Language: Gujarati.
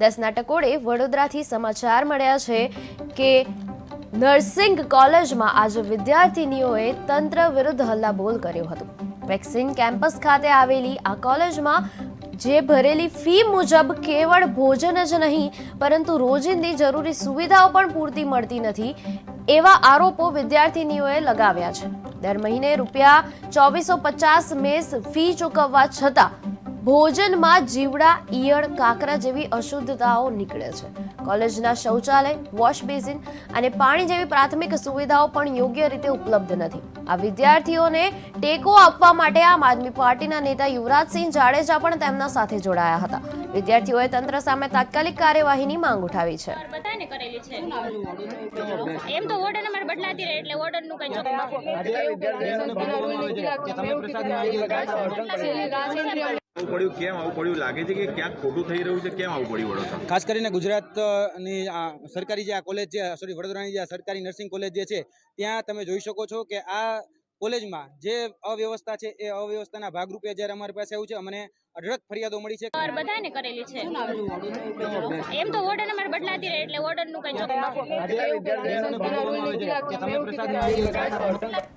દસના ટકોરે વડોદરાથી સમાચાર મળ્યા છે કે નર્સિંગ કોલેજમાં આજે વિદ્યાર્થીનીઓએ તંત્ર વિરુદ્ધ હલ્લાબોલ કર્યો હતો. વેક્સિન કેમ્પસ ખાતે આવેલી આ કોલેજમાં જે ભરેલી ફી મુજબ કેવળ ભોજન જ નહીં, પરંતુ રોજિંદી જરૂરી સુવિધાઓ પણ પૂરતી મળતી નથી, એવા આરોપો વિદ્યાર્થીનીઓએ લગાવ્યા છે. દર મહિને રૂપિયા ચોવીસો પચાસ મેસ ફી ચૂકવવા છતાં ભોજનમાં જીવડા ઈયળ કાકરા જેવી અશુદ્ધતાઓ નીકળે છે. કોલેજના શૌચાલય વોશ બેસિન અને પાણી જેવી પ્રાથમિક સુવિધાઓ પણ યોગ્ય રીતે ઉપલબ્ધ નથી. આ વિદ્યાર્થીઓને ટેકો આપવા માટે આમ આદમી પાર્ટીના નેતા યુવરાજસિંહ જાડેજા પણ તેમના સાથે જોડાયા હતા. વિદ્યાર્થીઓએ તંત્ર સામે તાત્કાલિક કાર્યવાહીની માંગ ઉઠાવી છે. એમ તો વોર્ડન અમારે બદલાતી રહે એટલે વોર્ડનનું કઈ આવું પડ્યું કેમ આવું પડ્યું? લાગે છે કે ક્યાંક ખોટું થઈ રહ્યું છે? કેમ આવું પડ્યું વડોદરા? ખાસ કરીને ગુજરાતની આ સરકારી જે આ કોલેજ છે સોરી વડોદરાની જે સરકારી નર્સિંગ કોલેજ જે છે ત્યાં તમે જોઈ શકો છો કે આ કોલેજમાં જે અવ્યવસ્થા છે એ અવ્યવસ્થાના ભાગરૂપે જ્યારે અમારી પાસે આવ્યું છે અમને અઢળક ફરિયાદો મળી છે. બધાને કરેલી છે. એમ તો ઓર્ડર અમારે બદલાતી રહે એટલે વોર્ડનનું કઈ